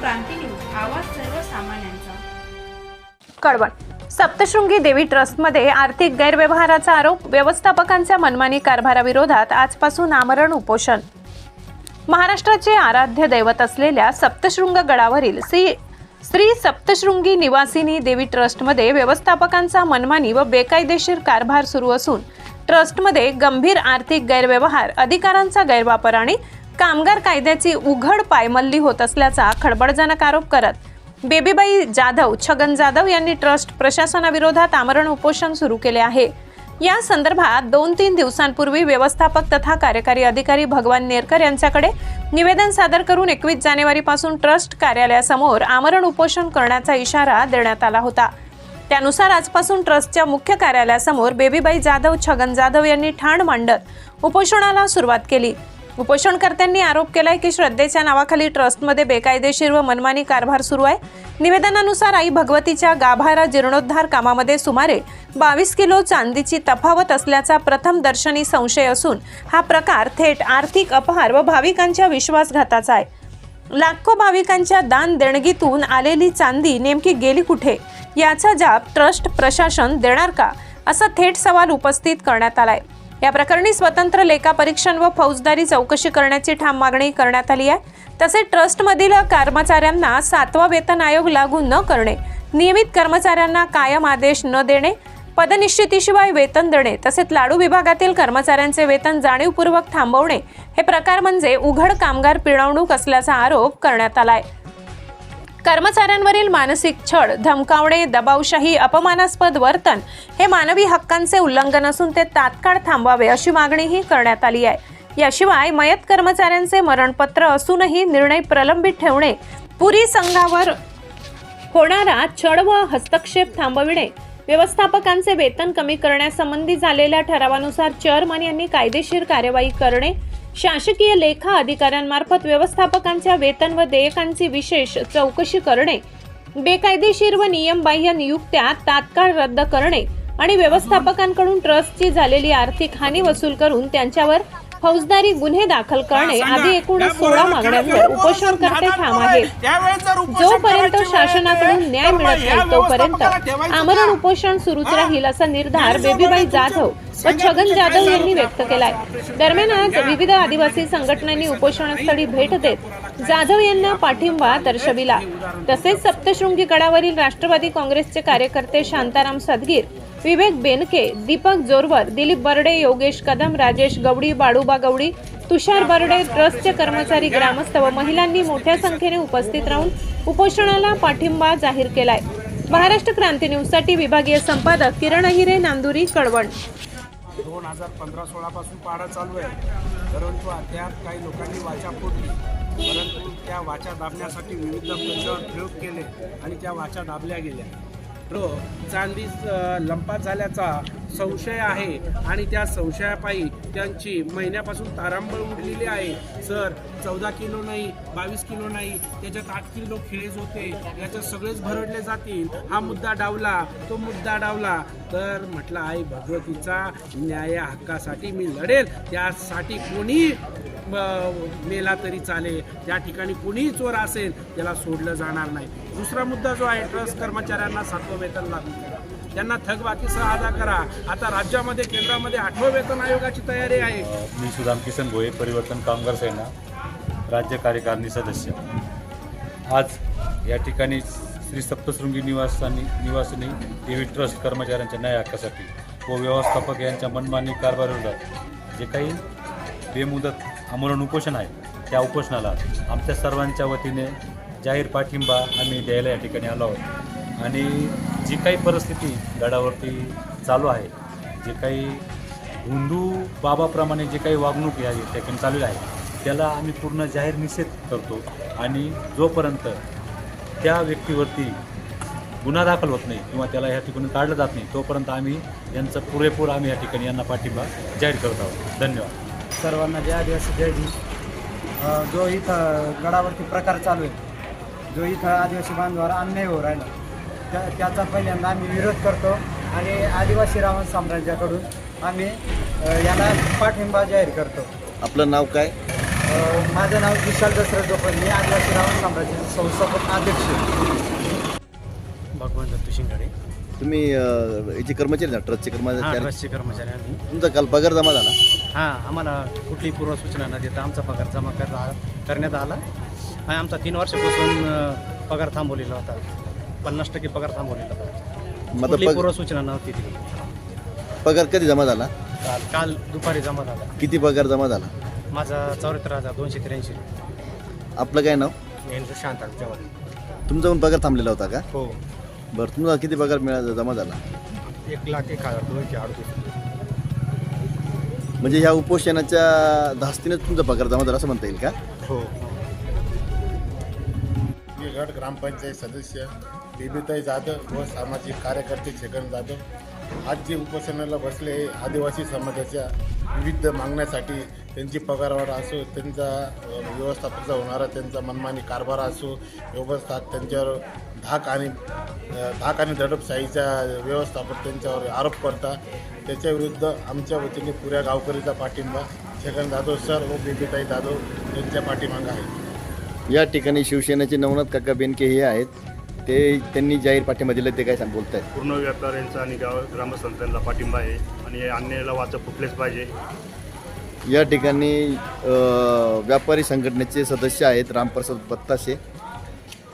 क्रांती news आवाज सर्वसामान्यांचा. कळवण सप्तशृंगी देवी ट्रस्टमध्ये आर्थिक गैरव्यवहाराचा आरोप व्यवस्थापकांच्या मनमानी कारभाराविरोधात आजपासून आमरण उपोषण. महाराष्ट्राचे आराध्य दैवत असलेल्या सप्तशृंग गडावरील श्री श्री सप्तशृंगी निवासिनी देवी ट्रस्टमध्ये व्यवस्थापकांचा मनमानी व बेकायदेशीर कारभार सुरू असून ट्रस्टमध्ये गंभीर आर्थिक गैरव्यवहार अधिकारांचा गैरवापर आणि कामगार कायद्याची उघड पायमल्ली होत असल्याचा खळबळजनक आरोप करत बेबीबाई जाधव छगन जाधव यांनी ट्रस्ट प्रशासनाविरोधात आमरण उपोषण सुरू केले आहे. या संदर्भात दोन तीन दिवसांपूर्वी व्यवस्थापक तथा कार्यकारी अधिकारी भगवान नेरकर यांच्याकडे निवेदन सादर करून एकवीस जानेवारीपासून ट्रस्ट कार्यालयासमोर आमरण उपोषण करण्याचा इशारा देण्यात आला होता. त्यानुसार आजपासून ट्रस्टच्या मुख्य कार्यालयासमोर बेबीबाई जाधव छगन जाधव यांनी ठाण मांडत उपोषणाला सुरुवात केली. उपोषणकर्त्यांनी आरोप केलाय की श्रद्धेच्या नावाखाली ट्रस्टमध्ये बेकायदेशीर व मनमानी कारभार सुरू आहे. निवेदनानुसार आई भगवतीच्या गाभारा जीर्णोद्धार कामामध्ये सुमारे बावीस किलो चांदीची तफावत असल्याचा प्रथम दर्शनी संशय असून हा प्रकार थेट आर्थिक अपहार व भाविकांच्या विश्वासघाताचा आहे. लाखो भाविकांच्या दान देणगीतून आलेली चांदी नेमकी गेली कुठे? याचा जाब ट्रस्ट प्रशासन देणार का? असा थेट सवाल उपस्थित करण्यात आलाय. या प्रकरणी स्वतंत्र लेखापरीक्षण व फौजदारी चौकशी करण्याची ठाम मागणी करण्यात आली आहे. तसेच ट्रस्टमधील कर्मचाऱ्यांना सातवा वेतन आयोग लागू न करणे नियमित कर्मचाऱ्यांना कायम आदेश न देणे पदनिश्चितीशिवाय वेतन देणे तसेच लाडू विभागातील कर्मचाऱ्यांचे वेतन जाणीवपूर्वक थांबवणे हे प्रकार म्हणजे उघड कामगार पिळवणूक असल्याचा आरोप करण्यात आला आहे. कर्मचाऱ्यांवरील मानसिक छळ धमकावणे दबावशाही अपमानास्पद वर्तन हे मानवी हक्कांचे उल्लंघन असून ते तात्काळ थांबवावे अशी मागणीही करण्यात आली आहे. याशिवाय मयत कर्मचाऱ्यांचे मरणपत्र असूनही निर्णय प्रलंबित ठेवणे पुरी संघावर होणारा छळ व हस्तक्षेप थांबविणे व्यवस्थापकांचे वेतन कमी करण्यासंबंधी झालेल्या ठरावानुसार चेअरमन यांनी कायदेशीर कार्यवाही करणे शासकीय लेखा अधिकाऱ्यांमार्फत व्यवस्थापकांच्या वेतन व देयकांची विशेष चौकशी करणे बेकायदेशीर व नियमबाह्य नियुक्त्या तात्काळ रद्द करणे आणि व्यवस्थापकांकडून ट्रस्टची झालेली आर्थिक हानी वसूल करून त्यांच्यावर फौजदारी गुन्हे दाखल करणे आदी एकूण सोळा मागण्यांवर उपोषणकर्ते ठाम आहेत जोपर्यंत शासनाकडून न्याय मिळत नाही तोपर्यंत आमरण उपोषण सुरूच राहील असा निर्धार बेबीबाई जाधव व छगन जाधव यांनी व्यक्त केलाय. दरम्यान आज विविध आदिवासी संघटनांनी उपोषणस्थळी भेट देत जाधव यांना पाठिंबा दर्शविला. तसेच सप्तशृंगी गडावरील राष्ट्रवादी काँग्रेसचे कार्यकर्ते शांताराम सदगीर विवेक बेनके दीपक जोरवर दिलीप बर्डे योगेश कदम राजेश गवडी बाळूबा गवडी तुषार बर्डे ट्रस्टचे कर्मचारी ग्रामस्थ व महिलांनी मोठ्या संख्येने उपस्थित राहून उपोषणाला पाठिंबा जाहीर केलाय. महाराष्ट्र क्रांती न्यूजसाठी विभागीय संपादक किरण अहिरे नांदुरी कळवण. दोन हजार पंधरा सोळापासून पाडा चालू आहे. परंतु अद्याप काही लोकांनी वाचा फोडली परंतु त्या वाचा दाबण्यासाठी विविध पक्षावर प्रयोग केले आणि त्या वाचा दाबल्या गेल्या. रो चांदी लंपात झाल्याचा संशय आहे आणि त्या संशयापायी त्यांची महिन्यापासून तारांबळ उडलेली आहे. सर चौदा किलो नाही बावीस किलो नाही त्याच्यात आठ किलो खिळेच होते याच्यात सगळेच भरडले जातील. हा मुद्दा डावला तो मुद्दा डावला. तर म्हटलं आई भगवतीचा न्याय हक्कासाठी मी लढेल. त्यासाठी कोणी मेला तरी चालेल. त्या ठिकाणी कोणीही चोर असेल त्याला सोडलं जाणार नाही. दुसरा मुद्दा जो आहे ट्रस्ट कर्मचाऱ्यांना सातवं वेतन लागू करा. त्यांना थकबाकीसह अदा करा. आता राज्यामध्ये केंद्रामध्ये आठवं वेतन आयोगाची तयारी आहे. मी सुदाम किसन भोये परिवर्तन कामगार सेना राज्य कार्यकारिणी सदस्य. आज या ठिकाणी श्री सप्तशृंगी निवासानी निवासिनी देवी ट्रस्ट कर्मचाऱ्यांच्या न्याय हक्कासाठी व व्यवस्थापक यांच्या मनमानी कारभाराविरोधात जे काही बेमुदत आमरण उपोषण आहे. त्या उपोषणाला आमच्या सर्वांच्या वतीने जाहीर पाठिंबा आम्ही द्यायला या ठिकाणी आलो आहोत. आणि जी काही परिस्थिती गडावरती चालू आहे जे काही हिंदू बाबाप्रमाणे जे काही वागणूक या ठिकाणी चालू आहे त्याला आम्ही पूर्ण जाहीर निषेध करतो. आणि जोपर्यंत त्या व्यक्तीवरती गुन्हा दाखल होत नाही किंवा त्याला ह्या ठिकाणी काढलं जात नाही तोपर्यंत आम्ही यांचं पुरेपूर आम्ही या ठिकाणी यांना पाठिंबा जाहीर करत आहोत. धन्यवाद. सर्वांना जय आदिवासी जय भीम. जो इथं गडावरती प्रकार चालू आहे जो इथं आदिवासी बांधवावर अन्याय हो राहिला त्या त्याचा पहिल्यांदा आम्ही विरोध करतो आणि आदिवासी रावण साम्राज्याकडून आम्ही याला पाठिंबा जाहीर करतो. आपलं नाव काय? माझं नाव विशाल दसरथ गोपल मी आदिवासी रावण साम्राज्याचे संस्थापक अध्यक्ष. भगवान दत्तू शिंगाडे. तुम्ही अ, याचे कर्मचारी ना ट्रस्टचे हां कर्मचारी ट्रस्टचे कर्मचारी आम्ही तुमचा काल पगार जमा झाला? हां आम्हाला कुठलीही पूर्वसूचना न देता आमचा पगार जमा करता करण्यात आला. आणि आमचा तीन वर्षापासून अ, पगार थांबवलेला होता. पन्नास टक्के पगार थांबवलेला होता. मग पग पूर्वसूचना नव्हती दिली पगार कधी जमा झाला? काल काल दुपारी जमा झाला. किती पगार जमा झाला? माझा चौऱ्याहत्तर हजार दोनशे त्र्याऐंशी. आपलं काय नाव? शांत तुमचा पण पगार थांबलेला होता का? हो. बरं तुमचा किती पगार मिळाला जमा झाला एक लाख एक हजार दोनशे अडतीस म्हणजे ह्या उपोषणाच्या धास्तीनेच तुमचा पगार जमा झाला असं म्हणता येईल का? हो. मी गट ग्रामपंचायत सदस्य बेबीताई जाधव व सामाजिक कार्यकर्ते छगन जाधव. आज जे उपोषणाला बसले हे आदिवासी समाजाच्या विविध मागण्यासाठी त्यांची पगारवाढ असो त्यांचा व्यवस्थापनाचा होणारा त्यांचा मनमानी कारभार असो व्यवस्था त्यांच्यावर धाक आणि धाक आणि दडपशाहीचा व्यवस्थापक त्यांच्यावर आरोप करता त्याच्याविरुद्ध आमच्या वतीने पुऱ्या गावकरीचा पाठिंबा छगन जाधव सर व बेबीताई जाधव यांच्या पाठीमागं आहे. या ठिकाणी शिवसेनेचे नवनाथ काका बेनके हे आहेत. ते त्यांनी जाहीर पाठिंबा दिला ते काय सांग बोलत आहेत पूर्ण व्यापाऱ्यांचा आणि गाव ग्रामस्थांचा पाठिंबा आहे आणि या अन्यायाला वाचा फुटलेच पाहिजे. या ठिकाणी अ, व्यापारी संघटनेचे सदस्य आहेत रामप्रसाद बत्ताशे.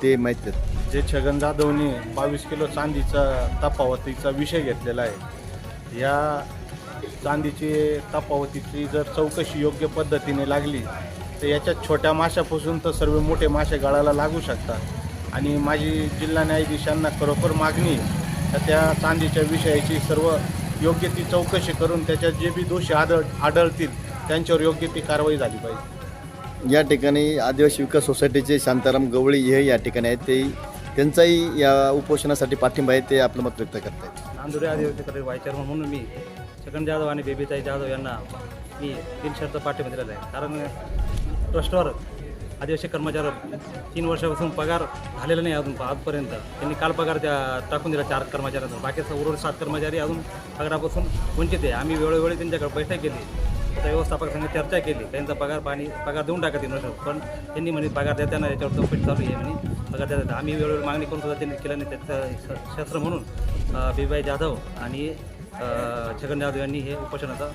ते माहीत आहेत. जे छगन जाधवने बावीस किलो चांदीचा तपावतीचा विषय घेतलेला आहे या चांदीची तपावतीची जर चौकशी योग्य पद्धतीने लागली तर याच्यात छोट्या माशापासून तर सर्व मोठे मासे गळाला लागू शकतात. आणि माझी जिल्हा न्यायाधीशांना खरोखर मागणी तर त्या चांदीच्या विषयाची सर्व योग्य ती चौकशी करून त्याच्यात जे बी दोषी आढळ आढळतील त्यांच्यावर योग्य ती कारवाई झाली पाहिजे. या ठिकाणी आदिवासी विकास सोसायटीचे शांताराम गवळी हे या ठिकाणी आहेत. ते त्यांचाही या उपोषणासाठी पाठिंबा आहे ते आपलं मत व्यक्त करत आहेत नांदुरे आदिवासीकडे व्हायस चेअरमन म्हणून मी छगन जाधव आणि बेबीताई जाधव यांना मी तीन शर्त पाठिंबा दिलेला आहे. कारण ट्रस्टवर आदिवासी कर्मचाऱ्यावर तीन वर्षापासून पगार झालेला नाही अजून आजपर्यंत. त्यांनी काल पगार त्या टाकून दिला चार कर्मचाऱ्यांचा बाकीचा उर्वरित सात कर्मचारी अजून पगारापासून वंचित आहे. आम्ही वेळोवेळी त्यांच्याकडे बैठक केली. त्या व्यवस्थापक संघ चर्चा केली. त्यांचा पगार पाणी पगार देऊन टाका तीन वर्षात. पण त्यांनी म्हणे पगार देताना याच्यावर चौकशी चालू आहे म्हणे. पगार देतात आम्ही वेळोवेळी मागणी करून सुद्धा त्यांनी केलं नाही. त्याचं शस्त्र म्हणून बीबाई जाधव आणि छगन जाधव यांनी हे उपोषणाचा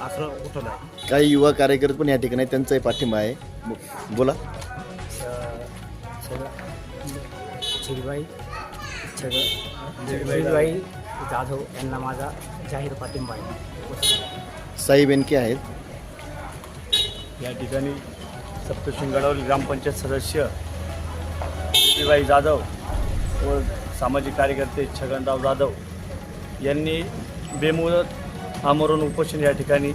उठवला आहे. काही युवा कार्यकर्ते पण या ठिकाणी त्यांचाही पाठिंबा आहे. बो- बोला. चिरबाई छग चिरबाई जाधव यांना माझा जाहीर पाठिंबा आहे. साई बेनके आहेत. या ठिकाणी सप्तशृंगडावरील ग्रामपंचायत सदस्य बीबीबाई जाधव व सामाजिक कार्यकर्ते छगनराव जाधव यांनी बेमुदत आमरण उपोषण या ठिकाणी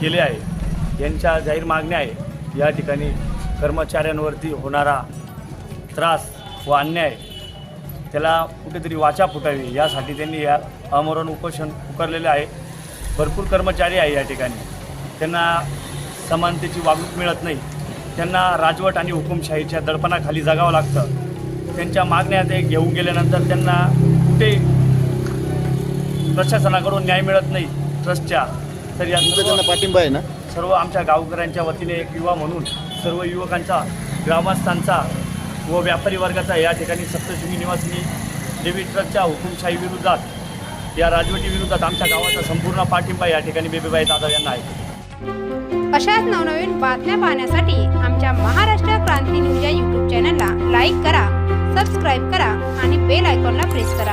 केले आहे. यांच्या जाहीर मागण्या आहे. या ठिकाणी कर्मचाऱ्यांवरती होणारा त्रास व अन्याय त्याला कुठेतरी वाचा फुटावी यासाठी त्यांनी या आमरण उपोषण पुकारलेले आहे. भरपूर कर्मचारी आहे या ठिकाणी. त्यांना समानतेची वागणूक मिळत नाही. त्यांना राजवट आणि हुकुमशाहीच्या दडपणाखाली जगावं लागतं. त्यांच्या मागण्या ते घेऊन गेल्यानंतर त्यांना कुठे प्रशासनाकडून न्याय मिळत नाही ट्रस्टच्या तर या तुमचा त्यांना पाठिंबा आहे ना? सर्व आमच्या गावकऱ्यांच्या वतीने एक युवा म्हणून सर्व युवकांचा ग्रामस्थांचा व व्यापारी वर्गाचा या ठिकाणी सप्तशृंगी निवासिनी देवी ट्रस्टच्या हुकुमशाही विरोधात या राजवटी विरोधात आमच्या गावाचा संपूर्ण पाठिंबा या ठिकाणी बेबीबाई जाधव यांना आहे. अशाच नवनवीन बातम्या पाहण्यासाठी आमच्या महाराष्ट्र क्रांती न्यूज या यूट्यूब चॅनलला लाईक करा सबस्क्राईब करा आणि बेल आयकॉनला प्रेस करा.